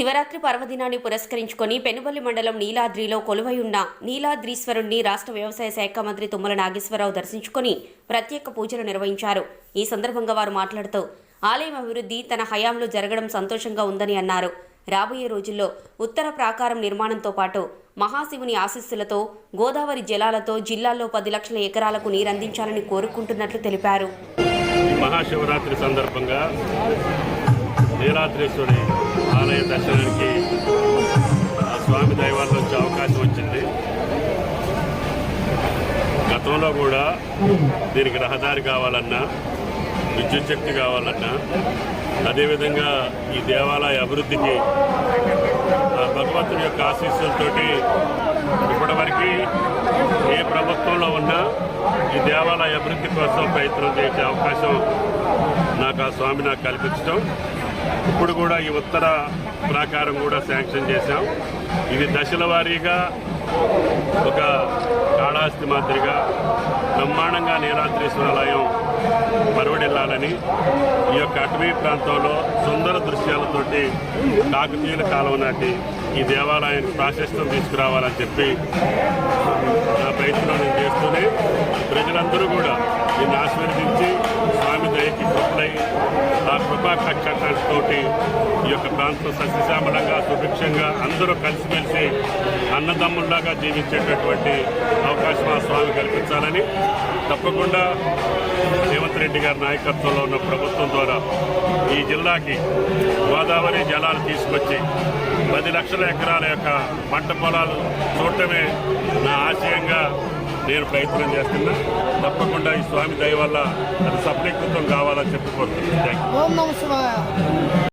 శివరాత్రి పర్వదినాన్ని పురస్కరించుకొని పెనుబల్లి మండలం నీలాద్రిలో కొలువై ఉన్న నీలాద్రీశ్వరుణ్ణి రాష్ట్ర వ్యవసాయ శాఖ మంత్రి తుమ్మల నాగేశ్వరరావు దర్శించుకొని ప్రత్యేక పూజలు నిర్వహించారు. ఈ సందర్భంగా వారు మాట్లాడుతూ ఆలయం అభివృద్ధి తన హయాంలో జరగడం సంతోషంగా ఉందని అన్నారు. రాబోయే రోజుల్లో ఉత్తర ప్రాకారం నిర్మాణంతో పాటు మహాశివుని ఆశీస్సులతో గోదావరి జలాలతో జిల్లాల్లో పది లక్షల ఎకరాలకు నీరందించాలని కోరుకుంటున్నట్లు తెలిపారు. మహాశివరాత్రి సందర్భంగా నీరాత్రేశ్వరి ఆలయ దర్శనానికి స్వామి దైవాల వచ్చే అవకాశం వచ్చింది. గతంలో కూడా దీనికి రహదారి కావాలన్నా విద్యుత్ శక్తి కావాలన్నా అదేవిధంగా ఈ దేవాలయ అభివృద్ధికి భగవంతుడి యొక్క ఆశీస్సులతోటి ఇప్పటివరకు ఏ ప్రభుత్వంలో ఉన్నా ఈ దేవాలయ అభివృద్ధి కోసం ప్రయత్నం చేసే అవకాశం నాకు ఆ స్వామి నాకు కల్పించడం ఇప్పుడు కూడా ఈ ఉత్తర ప్రాకారం కూడా శాంక్షన్ చేశాం. ఇది దశల వారీగా ఒక కాళాస్తి మాదిరిగా బ్రహ్మాండంగా నీలాద్రీశ్వరాలయం మరువడెళ్ళాలని ఈ యొక్క అటవీ ప్రాంతంలో సుందర దృశ్యాలతోటి కాకతీయుల కాలం నాటి ఈ దేవాలయానికి ప్రాశస్త్యం తీసుకురావాలని చెప్పి నా ప్రయత్నం నేను చేస్తూనే ప్రజలందరూ కూడా నిన్ను ఆశీర్వదించి స్వామి దయకి కృపలై ఆ కృపా కక్షతోటి ఈ యొక్క ప్రాంతం సస్యశ్యామలంగా సుభిక్షంగా అందరూ కలిసిమెలిసి అన్నదమ్ముల్లాగా జీవించేటటువంటి అవకాశం ఆ స్వామి కల్పించాలని తప్పకుండా రేవంత్ రెడ్డి గారి నాయకత్వంలో ఉన్న ప్రభుత్వం ద్వారా ఈ జిల్లాకి గోదావరి జలాలు తీసుకొచ్చి పది లక్షల ఎకరాల యొక్క పంట పొలాలు చూడటమే నా ఆశయంగా నేను ప్రయత్నం చేస్తున్నా. తప్పకుండా ఈ స్వామి దయ వల్ల అది సఫలీకృతం కావాలని చెప్పుకోవచ్చు థ్యాంక్ యూ